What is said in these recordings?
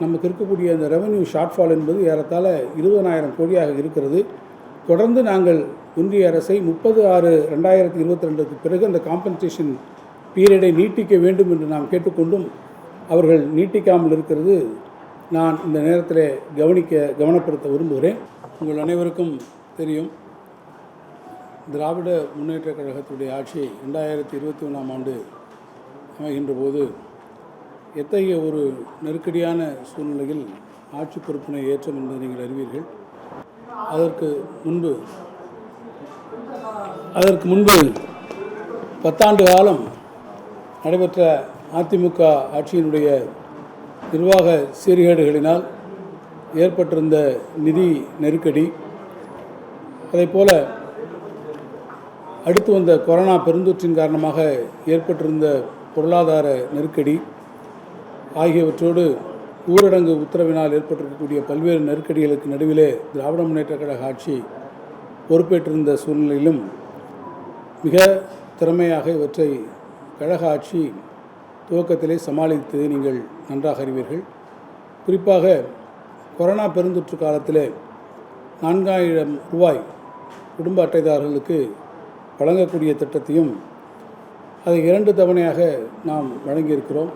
நமக்கு இருக்கக்கூடிய அந்த ரெவன்யூ ஷார்ட்ஃபால் என்பது ஏறத்தாழ இருபதனாயிரம் கோடியாக இருக்கிறது. தொடர்ந்து நாங்கள் ஒன்றிய அரசை முப்பது ஆறு ரெண்டாயிரத்தி இருபத்தி ரெண்டுக்கு பிறகு அந்த காம்பன்சேஷன் பீரியடை நீட்டிக்க வேண்டும் என்று நாம் கேட்டுக்கொண்டும் அவர்கள் நீட்டிக்காமல் இருக்கிறது நான் இந்த நேரத்தில் கவனிக்க கவனப்படுத்த விரும்புகிறேன். உங்கள் அனைவருக்கும் தெரியும் திராவிட முன்னேற்றக் கழகத்துடைய ஆட்சி ரெண்டாயிரத்தி இருபத்தி ஒன்றாம் ஆண்டு அமைகின்ற போது எத்தகைய ஒரு நெருக்கடியான சூழ்நிலையில் ஆட்சி பொறுப்பினை ஏற்றம் என்பதை நீங்கள் அறிவீர்கள்? அதற்கு முன்பு அதற்கு முன்பு பத்தாண்டு காலம் நடைபெற்ற அதிமுக ஆட்சியினுடைய நிர்வாக சீர்கேடுகளினால் ஏற்பட்டிருந்த நிதி நெருக்கடி அதைப்போல அடுத்து வந்த கொரோனா பெருந்தொற்றின் காரணமாக ஏற்பட்டிருந்த பொருளாதார நெருக்கடி ஆகியவற்றோடு ஊரடங்கு உத்தரவினால் ஏற்பட்டிருக்கக்கூடிய பல்வேறு நெருக்கடிகளுக்கு நடுவிலே திராவிட முன்னேற்ற கழக ஆட்சி பொறுப்பேற்றிருந்த சூழ்நிலையிலும் மிக திறமையாக இவற்றை கழக ஆட்சி துவக்கத்திலே சமாளித்ததை நீங்கள் நன்றாக அறிவீர்கள். குறிப்பாக கொரோனா பெருந்தொற்று காலத்திலே நான்காயிரம் ரூபாய் குடும்ப அட்டைதாரர்களுக்கு வழங்கக்கூடிய திட்டத்தையும் அதை இரண்டு தவணையாக நாம் வழங்கியிருக்கிறோம்.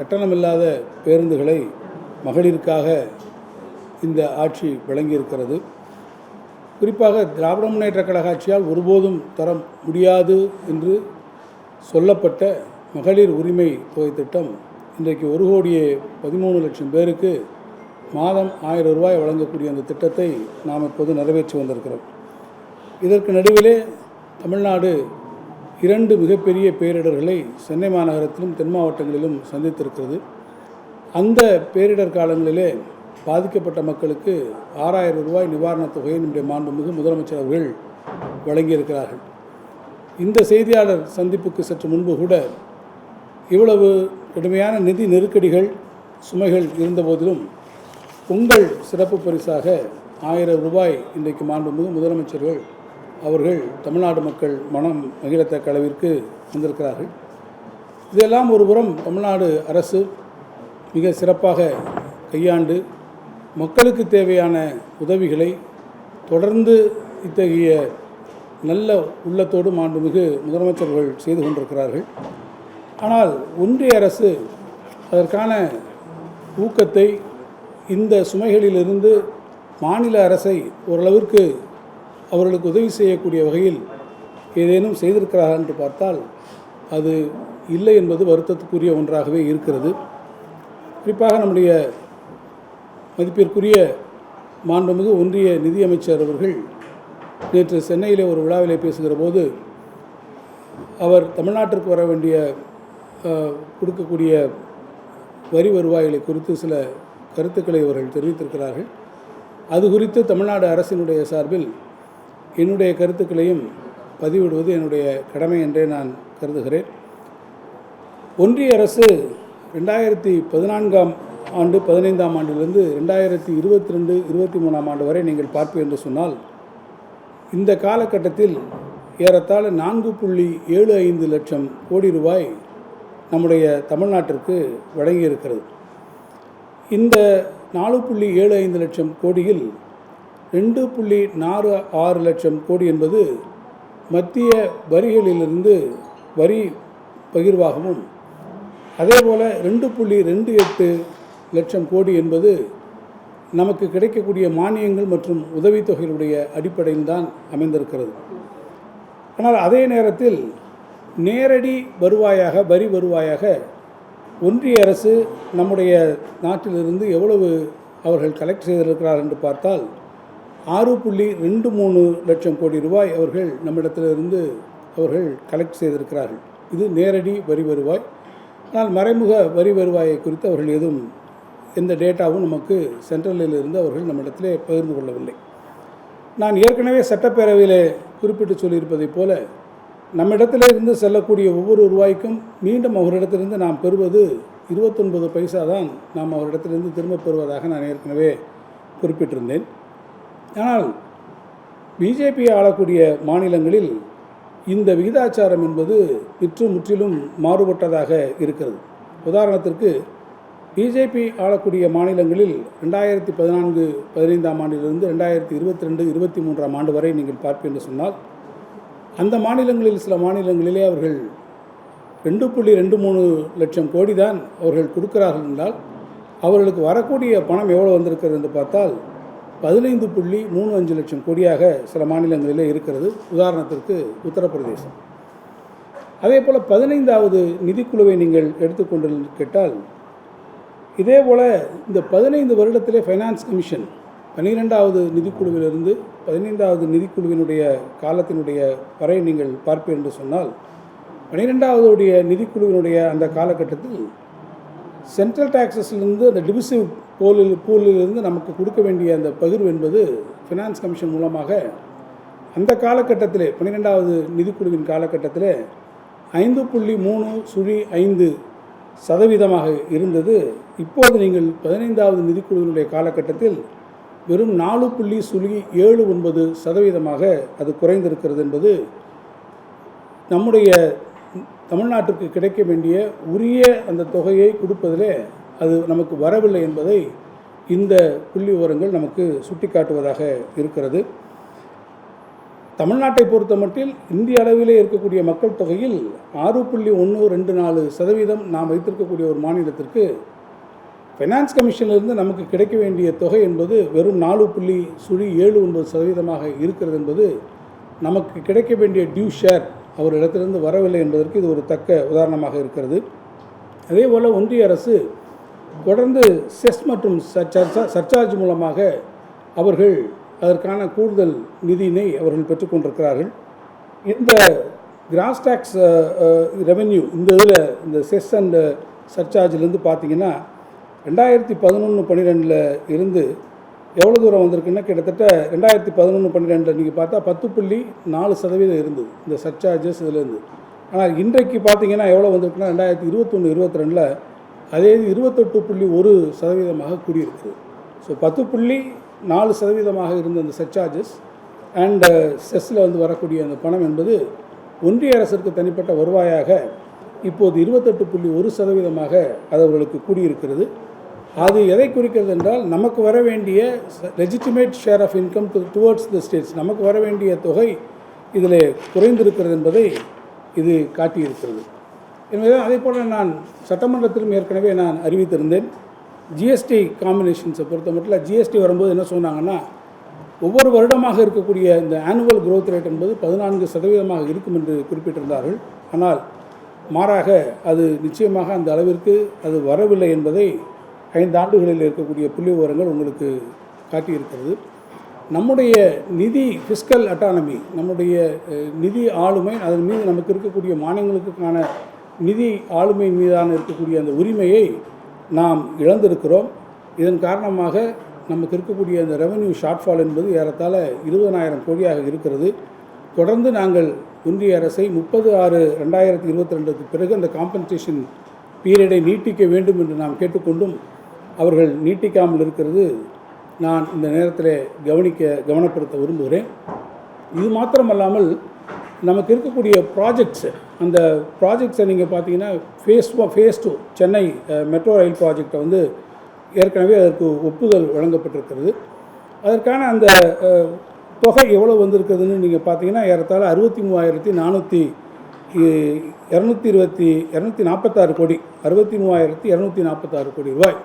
கட்டணமில்லாத பேருந்துகளை மகளிருக்காக இந்த ஆட்சி வழங்கியிருக்கிறது குறிப்பாக திராவிட முன்னேற்ற கழக ஆட்சியால் ஒருபோதும் தர முடியாது என்று சொல்லப்பட்ட மகளிர் உரிமை தொகை திட்டம் இன்றைக்கு ஒரு கோடியே பதிமூணு லட்சம் பேருக்கு மாதம் ஆயிரம் ரூபாய் வழங்கக்கூடிய அந்த திட்டத்தை நாம் இப்போது நிறைவேற்றி வந்திருக்கிறோம். இதற்கு நடுவிலே தமிழ்நாடு இரண்டு மிகப்பெரிய பேரிடர்களை சென்னை மாநகரத்திலும் தென் மாவட்டங்களிலும் சந்தித்திருக்கிறது. அந்த பேரிடர் காலங்களிலே பாதிக்கப்பட்ட மக்களுக்கு ஆறாயிரம் ரூபாய் நிவாரணத் தொகையை நம்முடைய மாண்புமிகு முதலமைச்சர் அவர்கள் வழங்கியிருக்கிறார்கள். இந்த செய்தியாளர் சந்திப்புக்கு சற்று முன்பு கூட இவ்வளவு கடுமையான நிதி நெருக்கடிகள் சுமைகள் இருந்தபோதிலும் உங்கள் சிறப்பு பரிசாக ஆயிரம் ரூபாய் இன்றைக்கு மாண்புமிகு முதலமைச்சர்கள் அவர்கள் தமிழ்நாடு மக்கள் மனம் மகிழத்தக்க அளவிற்கு வந்திருக்கிறார்கள். இதெல்லாம் ஒருபுறம் தமிழ்நாடு அரசு மிக சிறப்பாக கையாண்டு மக்களுக்கு தேவையான உதவிகளை தொடர்ந்து இத்தகைய நல்ல உள்ளத்தோடு மாண்புமிகு முதலமைச்சர்கள் செய்து கொண்டிருக்கிறார்கள். ஆனால் ஒன்றிய அரசு அதற்கான ஊக்கத்தை இந்த சுமைகளிலிருந்து மாநில அரசை ஓரளவிற்கு அவர்களுக்கு உதவி செய்யக்கூடிய வகையில் ஏதேனும் செய்திருக்கிறார்கள் என்று பார்த்தால் அது இல்லை என்பது வருத்தத்துக்குரிய ஒன்றாகவே இருக்கிறது. குறிப்பாக நம்முடைய மதிப்பிற்குரிய மாண்புமிகு ஒன்றிய நிதியமைச்சர் அவர்கள் நேற்று சென்னையிலே ஒரு விழாவிலே பேசுகிற போது அவர் தமிழ்நாட்டிற்கு வர வேண்டிய கொடுக்கக்கூடிய வரி வருவாய்களை குறித்து சில கருத்துக்களை அவர்கள் தெரிவித்திருக்கிறார்கள். அது குறித்து தமிழ்நாடு அரசினுடைய சார்பில் என்னுடைய கருத்துக்களையும் பதிவிடுவது என்னுடைய கடமை என்றே நான் கருதுகிறேன். ஒன்றிய அரசு ரெண்டாயிரத்தி பதினான்காம் ஆண்டு பதினைந்தாம் ஆண்டிலிருந்து ரெண்டாயிரத்தி இருபத்தி ரெண்டு இருபத்தி மூணாம் ஆண்டு வரை நீங்கள் பார்ப்பு என்று சொன்னால் இந்த காலகட்டத்தில் ஏறத்தாழ நான்கு புள்ளி ஏழு ஐந்து லட்சம் கோடி ரூபாய் நம்முடைய தமிழ்நாட்டிற்கு வழங்கியிருக்கிறது. இந்த நாலு புள்ளி ஏழு ஐந்து லட்சம் கோடியில் ரெண்டு புள்ளி நாலு ஆறு லட்சம் கோடி என்பது மத்திய வரிகளிலிருந்து வரி பகிர்வாகவும் அதேபோல் ரெண்டு புள்ளி ரெண்டு எட்டு லட்சம் கோடி என்பது நமக்கு கிடைக்கக்கூடிய மானியங்கள் மற்றும் உதவித்தொகைகளுடைய அடிப்படையில் தான் அமைந்திருக்கிறது. ஆனால் அதே நேரத்தில் நேரடி வருவாயாக வரி வருவாயாக ஒன்றிய அரசு நம்முடைய நாட்டிலிருந்து எவ்வளவு அவர்கள் கலெக்ட் செய்திருக்கிறார் என்று பார்த்தால் ஆறு புள்ளி ரெண்டு மூணு லட்சம் கோடி ரூபாய் அவர்கள் நம்மிடத்திலிருந்து அவர்கள் கலெக்ட் செய்திருக்கிறார்கள். இது நேரடி வரி வருவாய். ஆனால் மறைமுக வரி வருவாயை குறித்து அவர்கள் எதுவும் எந்த டேட்டாவும் நமக்கு சென்ட்ரலில் இருந்து அவர்கள் நம்மிடத்திலே பகிர்ந்து கொள்ளவில்லை. நான் ஏற்கனவே சட்டப்பேரவையில் குறிப்பிட்டு சொல்லியிருப்பதைப் போல நம்மிடத்திலே இருந்து செல்லக்கூடிய ஒவ்வொரு ரூபாய்க்கும் மீண்டும் அவரிடத்திலிருந்து நாம் பெறுவது இருபத்தொன்பது பைசா தான் நாம் அவரிடத்திலிருந்து திரும்பப் பெறுவதாக நான் ஏற்கனவே குறிப்பிட்டிருந்தேன். ஆனால் பிஜேபி ஆளக்கூடிய மாநிலங்களில் இந்த விகிதாச்சாரம் என்பது விற்று முற்றிலும் மாறுபட்டதாக இருக்கிறது. உதாரணத்திற்கு பிஜேபி ஆளக்கூடிய மாநிலங்களில் ரெண்டாயிரத்தி பதினான்கு பதினைந்தாம் ஆண்டிலிருந்து ரெண்டாயிரத்தி இருபத்தி ரெண்டு இருபத்தி மூன்றாம் ஆண்டு வரை நீங்கள் பார்ப்பீர்கள் என்று சொன்னால் அந்த மாநிலங்களில் சில மாநிலங்களிலே அவர்கள் ரெண்டு புள்ளி ரெண்டு மூணு லட்சம் கோடி தான் அவர்கள் கொடுக்கிறார்கள் என்றால் அவர்களுக்கு வரக்கூடிய பணம் எவ்வளோ வந்திருக்கிறது என்று பார்த்தால் பதினைந்து புள்ளி மூணு அஞ்சு லட்சம் கோடியாக சில மாநிலங்களிலே இருக்கிறது. உதாரணத்திற்கு உத்தரப்பிரதேசம். அதே போல் பதினைந்தாவது நிதிக்குழுவை நீங்கள் எடுத்துக்கொண்டு கேட்டால் இதே போல் இந்த பதினைந்து வருடத்திலே ஃபைனான்ஸ் கமிஷன் பன்னிரெண்டாவது நிதிக்குழுவிலிருந்து பதினைந்தாவது நிதிக்குழுவினுடைய காலத்தினுடைய வரை நீங்கள் பார்ப்பேன் என்று சொன்னால் பன்னிரெண்டாவதுடைய நிதிக்குழுவினுடைய அந்த காலகட்டத்தில் சென்ட்ரல் டேக்ஸஸ்லேருந்து அந்த டிவிசிவ் போலில் பூலிலிருந்து நமக்கு கொடுக்க வேண்டிய அந்த பகிர்வு என்பது ஃபினான்ஸ் கமிஷன் மூலமாக அந்த காலகட்டத்தில் பன்னிரெண்டாவது நிதிக்குழுவின் காலகட்டத்தில் ஐந்து புள்ளி மூணு சுழி ஐந்து சதவீதமாக இருந்தது. இப்போது நீங்கள் பதினைந்தாவது நிதிக்குழுவினுடைய காலகட்டத்தில் வெறும் நாலு புள்ளி சுழி ஏழு ஒன்பது சதவீதமாக அது குறைந்திருக்கிறது என்பது நம்முடைய தமிழ்நாட்டிற்கு கிடைக்க வேண்டிய உரிய அந்த தொகையை கொடுப்பதிலே அது நமக்கு வரவில்லை என்பதை இந்த புள்ளி விவரங்கள் நமக்கு சுட்டிக்காட்டுவதாக இருக்கிறது. தமிழ்நாட்டை பொறுத்த மட்டில் இந்திய அளவிலே இருக்கக்கூடிய மக்கள் தொகையில் ஆறு புள்ளி ஒன்று ரெண்டு நாலு சதவீதம் நாம் வைத்திருக்கக்கூடிய ஒரு மாநிலத்திற்கு ஃபைனான்ஸ் கமிஷனிலிருந்து நமக்கு கிடைக்க வேண்டிய தொகை என்பது வெறும் நாலு புள்ளி சுழி ஏழு ஒன்பது சதவீதமாக இருக்கிறது என்பது நமக்கு கிடைக்க வேண்டிய டியூ ஷேர் அவர் இடத்திலிருந்து வரவில்லை என்பதற்கு இது ஒரு தக்க உதாரணமாக இருக்கிறது. அதே போல் ஒன்றிய அரசு தொடர்ந்து செஸ் மற்றும் சர்ச்சார்ஜ் மூலமாக அவர்கள் அதற்கான கூடுதல் நிதியினை அவர்கள் பெற்றுக்கொண்டிருக்கிறார்கள் இந்த கிராஸ் டேக்ஸ் ரெவென்யூ இந்த இதில் இந்த செஸ் அண்ட் சர்ச்சார்ஜிலேருந்து பார்த்தீங்கன்னா ரெண்டாயிரத்தி பதினொன்று பன்னிரெண்டில் இருந்து எவ்வளோ தூரம் வந்திருக்குன்னா கிட்டத்தட்ட ரெண்டாயிரத்தி பதினொன்று பன்னிரெண்டில் நீங்கள் பார்த்தா பத்து புள்ளி நாலு சதவீதம் இருந்தது இந்த சர்ச்சார்ஜஸ் இதுலேருந்து. ஆனால் இன்றைக்கு பார்த்தீங்கன்னா எவ்வளோ வந்திருக்குன்னா ரெண்டாயிரத்தி இருபத்தொன்று இருபத்தி ரெண்டில் அதே இது இருபத்தெட்டு புள்ளி ஒரு சதவீதமாக கூடியிருக்குது. ஸோ பத்து புள்ளி நாலு சதவீதமாக இருந்த அந்த சர்ச்சார்ஜஸ் அண்ட் செஸ்ஸில் வந்து வரக்கூடிய அந்த பணம் என்பது ஒன்றிய அரசிற்கு தனிப்பட்ட வருவாயாக இப்போது இருபத்தெட்டு புள்ளி ஒரு சதவீதமாக அது அவர்களுக்கு கூடியிருக்கிறது. அது எதை குறிக்கிறது என்றால் நமக்கு வர வேண்டிய legitimate share of income towards the states நமக்கு வர வேண்டிய தொகை இதில் குறைந்திருக்கிறது என்பதை இது காட்டியிருக்கிறது. எனவே அதே போல் நான் சட்டமன்றத்திலும் ஏற்கனவே நான் அறிவித்திருந்தேன் ஜிஎஸ்டி காம்பினேஷன்ஸை பொறுத்த மட்டும் ஜிஎஸ்டி வரும்போது என்ன சொன்னாங்கன்னா ஒவ்வொரு வருடமாக இருக்கக்கூடிய இந்த ஆனுவல் க்ரோத் ரேட் என்பது பதினான்கு சதவீதமாக இருக்கும் என்று குறிப்பிட்டிருந்தார்கள். ஆனால் மாறாக அது நிச்சயமாக அந்த அளவிற்கு அது வரவில்லை என்பதை ஐந்து ஆண்டுகளில் இருக்கக்கூடிய புள்ளி விவரங்கள் உங்களுக்கு காட்டியிருக்கிறது. நம்முடைய நிதி ஃபிஸ்கல் அட்டானமி நம்முடைய நிதி ஆளுமை அதன் மீது நமக்கு இருக்கக்கூடிய மாநிலங்களுக்கான நிதி ஆளுமை மீதான இருக்கக்கூடிய அந்த உரிமையை நாம் இழந்திருக்கிறோம். இதன் காரணமாக நமக்கு இருக்கக்கூடிய அந்த ரெவன்யூ ஷார்ட்ஃபால் என்பது ஏறத்தாழ இருபதனாயிரம் கோடியாக இருக்கிறது. தொடர்ந்து நாங்கள் ஒன்றிய அரசை முப்பது ஆறு ரெண்டாயிரத்தி இருபத்தி ரெண்டுக்கு பிறகு அந்த காம்பன்சேஷன் பீரியடை நீட்டிக்க வேண்டும் என்று நாம் கேட்டுக்கொண்டும் அவர்கள் நீட்டிக்காமல் இருக்கிறது நான் இந்த நேரத்தில் கவனிக்க கவனப்படுத்த விரும்புகிறேன். இது மாத்திரமல்லாமல் நமக்கு இருக்கக்கூடிய ப்ராஜெக்ட்ஸு அந்த ப்ராஜெக்ட்ஸை நீங்கள் பார்த்தீங்கன்னா phase phase two Chennai metro rail ப்ராஜெக்டை வந்து ஏற்கனவே அதற்கு ஒப்புதல் வழங்கப்பட்டிருக்கிறது. அதற்கான அந்த தொகை எவ்வளோ வந்திருக்குதுன்னு நீங்கள் பார்த்தீங்கன்னா ஏறத்தாழ அறுபத்தி மூவாயிரத்தி நானூற்றி இரநூத்தி இருபத்தி இரநூத்தி நாற்பத்தாறு கோடி அறுபத்தி மூவாயிரத்தி இரநூத்தி நாற்பத்தாறு கோடி ரூபாய்.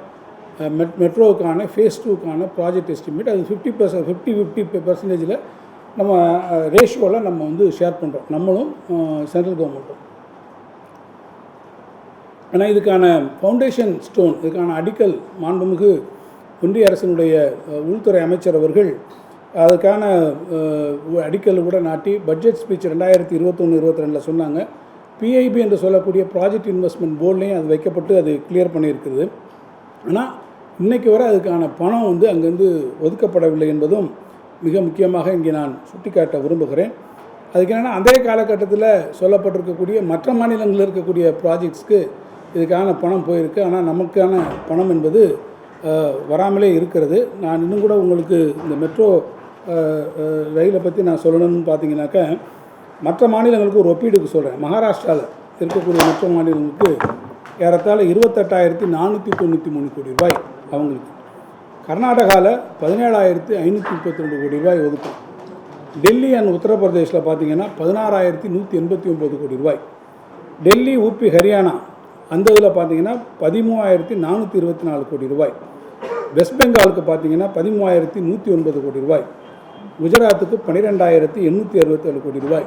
மெட் மெட்ரோவுக்கான ஃபேஸ் டூக்கான ப்ராஜெக்ட் எஸ்டிமேட் அது ஃபிஃப்டி பர்சன்ட் ஃபிஃப்டி ஃபிஃப்டி பர்சன்டேஜில் நம்ம ரேஷியோவில் நம்ம வந்து ஷேர் பண்ணுறோம் நம்மளும் சென்ட்ரல் கவர்மெண்ட்டும் ஆனால் இதுக்கான ஃபவுண்டேஷன் ஸ்டோன் இதுக்கான அடிக்கல் மாண்புமிகு ஒன்றிய அரசினுடைய உள்துறை அமைச்சர் அவர்கள் அதுக்கான அடிக்கல் கூட நாட்டி பட்ஜெட் ஸ்பீச் ரெண்டாயிரத்தி இருபத்தொன்று இருபத்தி ரெண்டில் சொன்னாங்க பிஐபி என்று சொல்லக்கூடிய ப்ராஜெக்ட் இன்வெஸ்ட்மெண்ட் போர்ட்லேயும் அது வைக்கப்பட்டு அது கிளியர் பண்ணியிருக்குது. ஆனால் இன்றைக்கு வரை அதுக்கான பணம் வந்து அங்கேருந்து ஒதுக்கப்படவில்லை என்பதும் மிக முக்கியமாக இங்கே நான் சுட்டிக்காட்ட விரும்புகிறேன். அதுக்கு என்னென்னா அதே காலகட்டத்தில் சொல்லப்பட்டிருக்கக்கூடிய மற்ற மாநிலங்களில் இருக்கக்கூடிய ப்ராஜெக்ட்ஸ்க்கு இதுக்கான பணம் போயிருக்கு. ஆனால் நமக்கான பணம் என்பது வராமலே இருக்கிறது. நான் இன்னும் கூட உங்களுக்கு இந்த மெட்ரோ ரயிலை பற்றி நான் சொல்லணும்னு பார்த்தீங்கன்னாக்கா மற்ற மாநிலங்களுக்கு ஒரு ஒப்பீடுக்கு சொல்கிறேன் மகாராஷ்டிராவில் இருக்கக்கூடிய மற்ற மாநிலங்களுக்கு ஏறத்தாழ இருபத்தெட்டாயிரத்தி நானூற்றி தொண்ணூற்றி மூணு கோடி ரூபாய் அவங்களுக்கு. கர்நாடகாவில் பதினேழாயிரத்தி ஐநூற்றி முப்பத்தி ரெண்டு கோடி ரூபாய் ஒதுக்கும். டெல்லி அண்ட் உத்தரப்பிரதேசில் பார்த்தீங்கன்னா பதினாறாயிரத்தி நூற்றி எண்பத்தி ஒம்பது கோடி ரூபாய். டெல்லி ஊபி ஹரியானா அந்த இதில் பார்த்தீங்கன்னா பதிமூவாயிரத்தி நானூற்றி இருபத்தி நாலு கோடி ரூபாய். வெஸ்ட் பெங்காலுக்கு பார்த்தீங்கன்னா பதிமூவாயிரத்தி நூற்றி ஒன்பது கோடி ரூபாய். குஜராத்துக்கு பன்னிரெண்டாயிரத்தி எண்ணூற்றி அறுபத்தேழு கோடி ரூபாய்.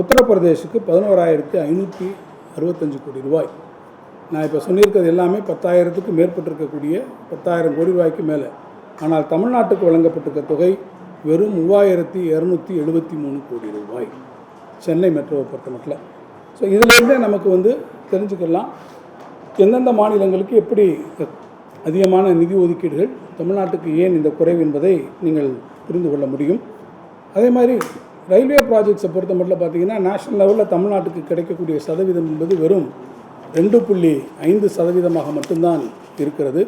உத்தரப்பிரதேசுக்கு பதினோராயிரத்தி ஐநூற்றி அறுபத்தஞ்சு கோடி ரூபாய். நான் இப்போ சொல்லியிருக்கிறது எல்லாமே பத்தாயிரத்துக்கு மேற்பட்டிருக்கக்கூடிய பத்தாயிரம் கோடி ரூபாய்க்கு மேலே. ஆனால் தமிழ்நாட்டுக்கு வழங்கப்பட்டிருக்க தொகை வெறும் மூவாயிரத்தி இரநூத்தி எழுபத்தி மூணு கோடி ரூபாய். சென்னை மெட்ரோவை பொறுத்த மட்டும் ஸோ இதிலேருந்தே நமக்கு வந்து தெரிஞ்சுக்கலாம். எந்தெந்த மாநிலங்களுக்கு எப்படி அதிகமான நிதி ஒதுக்கீடுகள் தமிழ்நாட்டுக்கு ஏன் இந்த குறைவு என்பதை நீங்கள் புரிந்து கொள்ள முடியும். அதே மாதிரி ரயில்வே ப்ராஜெக்ட்ஸை பொறுத்த மட்டும் பார்த்தீங்கன்னா நேஷனல் லெவலில் தமிழ்நாட்டுக்கு கிடைக்கக்கூடிய சதவீதம் என்பது வெறும் ரெண்டு புள்ளி ஐந்து சதவீதமாக மட்டும்தான் இருக்கிறது.